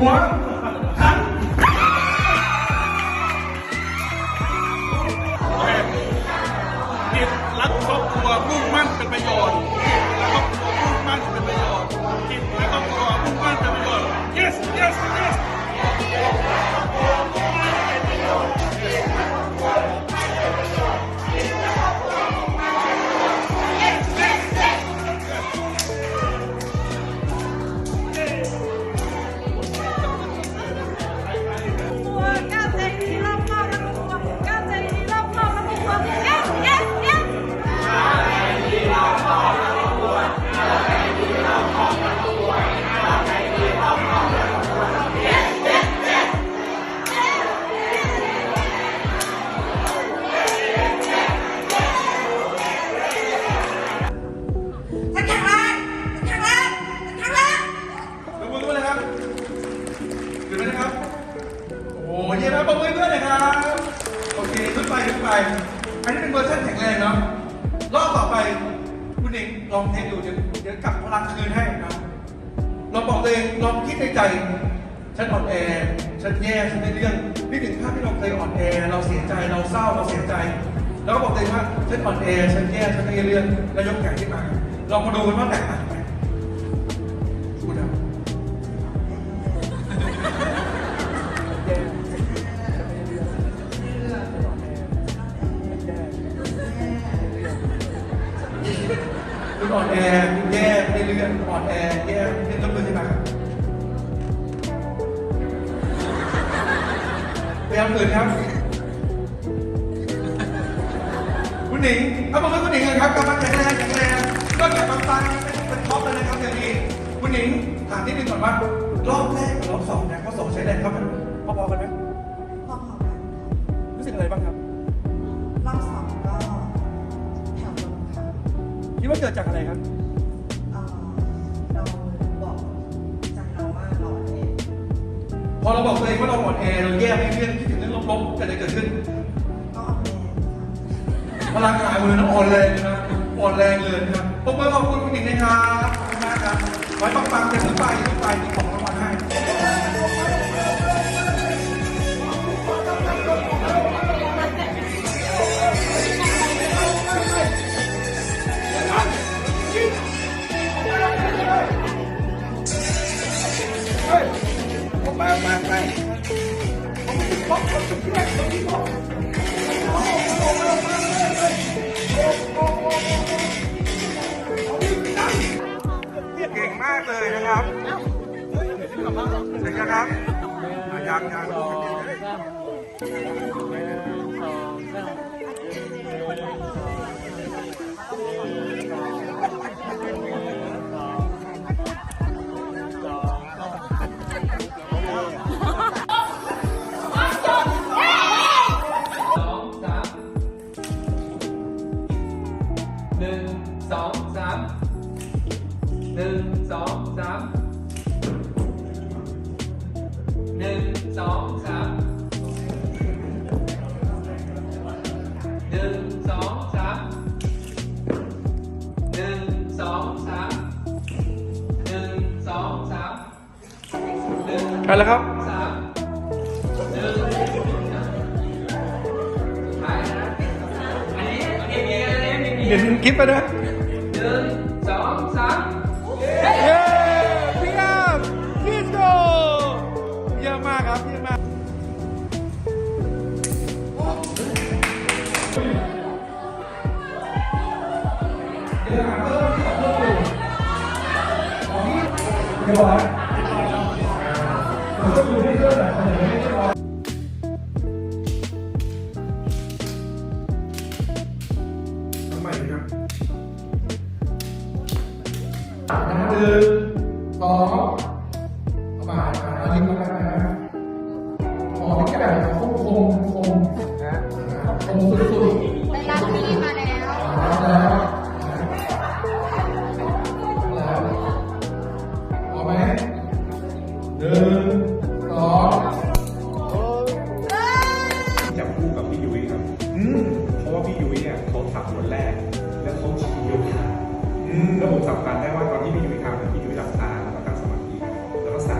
หัวหันกิจรักครอบครัวมุ่งมั่นเป็นประโยชน์ ไปอันนี้เป็นเวอร์ชันแข็งแรงเนาะรอบต่อไปคุณเองลองเทสดูเดี๋ยวเดี๋ยวกลับพลังคืนให้นะลองบอกตัวเองลองคิดในใจฉันอ่อนแอฉันแย่ฉันไม่เรื่องนี่ถึงภาพที่เราเคยอ่อนแอ เราเสียใจเราเศร้าเราเสียใจ แล้วก็บอกตัวเองว่าฉันอ่อนแอฉันแย่ฉันไม่เรื่องแล้วยกแขนขึ้นมาลองมาดูกันว่าแตกต่าง อ่อนแอคุณแย่ไม่เลื่อนอ่อนแอแย่นี่ยกมือขึ้นมาครับพยายามตื่นครับ คุณหนิงเอาบอกว่าคุณหนิงเลยครับกลับมาแข็งแรงแข็งแรงก็จากบางตาเป็นเป็นท็อปเลยนะครับอย่างนี้คุณหนิงถามนิดนึงก่อนว่ารอบแรกกับรอบสองเนี่ยเขาส่งใช้แรงเข้ากัน อเราบอกตัวเองว่าเราอ่อนแอเราแย่ไม่เลื่อนคิดถึงเรื่องลบๆเกิดอะเกิดขึ้นก็เองค่ะพลังกายวันนั้นอ่อนแรงนะอ่อนแรงเลยนะครับปรบมือขอบคุณคุณหนิงนะครับขอบคุณมากครับไว้ปังๆจะถึงไปถึงไปมีของรางวัล เก่งมากเลยนะครับเสร็จแล้วครับยังยัง หนึ่งสองสามหนึ่งสองสามหนึ่งสองสามหนึ่งสองสามหนึ่งสองสามหนึ่งไปแล้วครับสามหนึ่งท้ายนะอันนี้อันนี้มีอะไรไม่มีเห็นคลิปไปนะหนึ่งสองสาม เย้พี่ยามพี่โตเยี่ยมากครับเยี่ยมาก เรียบร้อยผมก็ดูที่เรื่องแบบนี้ไม่ได้ร้อ หนึ่งสองประมาณอันนี้ก็ได้นะขอให้แก่คงคงคงนะคงสุดๆ ไปรับพี่มา แล้วผมสับกันได้ว่าตอนที่พี่อยู่